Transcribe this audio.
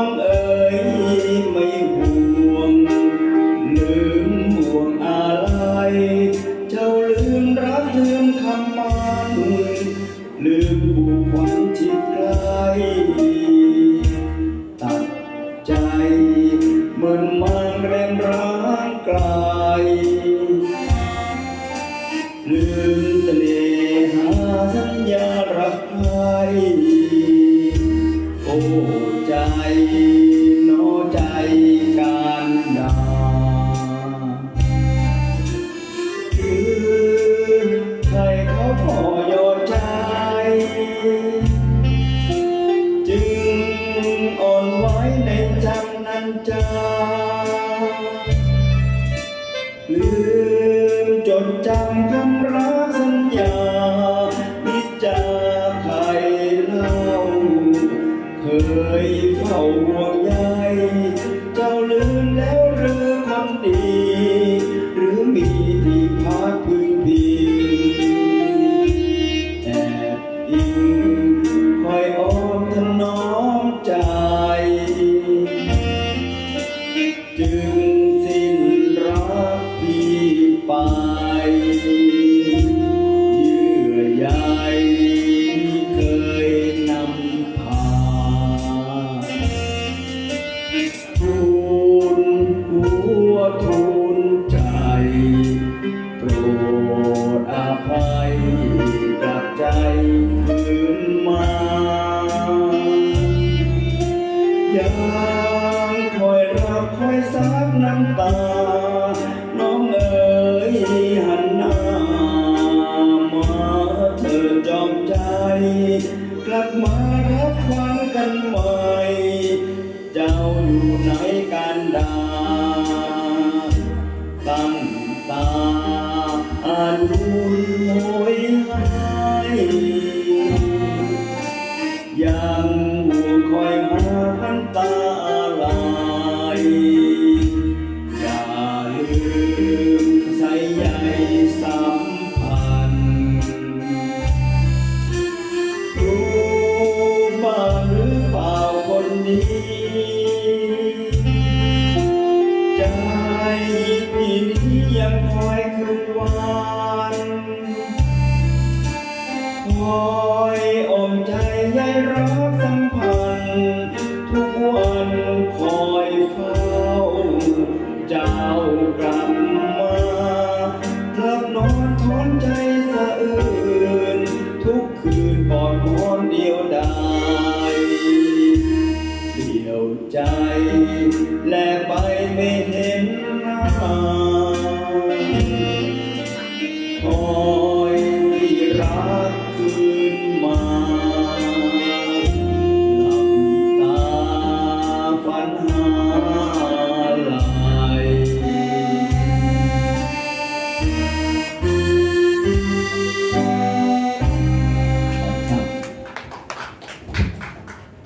องเอ๋ยไม่ห่วง ลืมห่วงอะไรเจ้าลืมรักลืมคำมันลืมผูกพันที่ไกลตัดใจเหมือนมันเร่งร้างไกลลืมเสน่หาสัญญารักใครโอ้ ใจ ยเฝ้าห่วงใยเจ้าลืม ยังคอยรับคอยซักน้ำตา น้องเอ๋ยหันหน้ามาเธอจอมใจ กลับมารับฟังกันใหม่ เจ้าอยู่ไหนกันดาตั้งตาอ่นดูโหยหา สัมพันธ์รู้บ้าหรือเปล่าคนนี้ ใจนี้ยังคอยคืนวันคอยอมใจใยรักสัมพันธ์ื่น ทุกคืนก่อนนอนเดียวดาย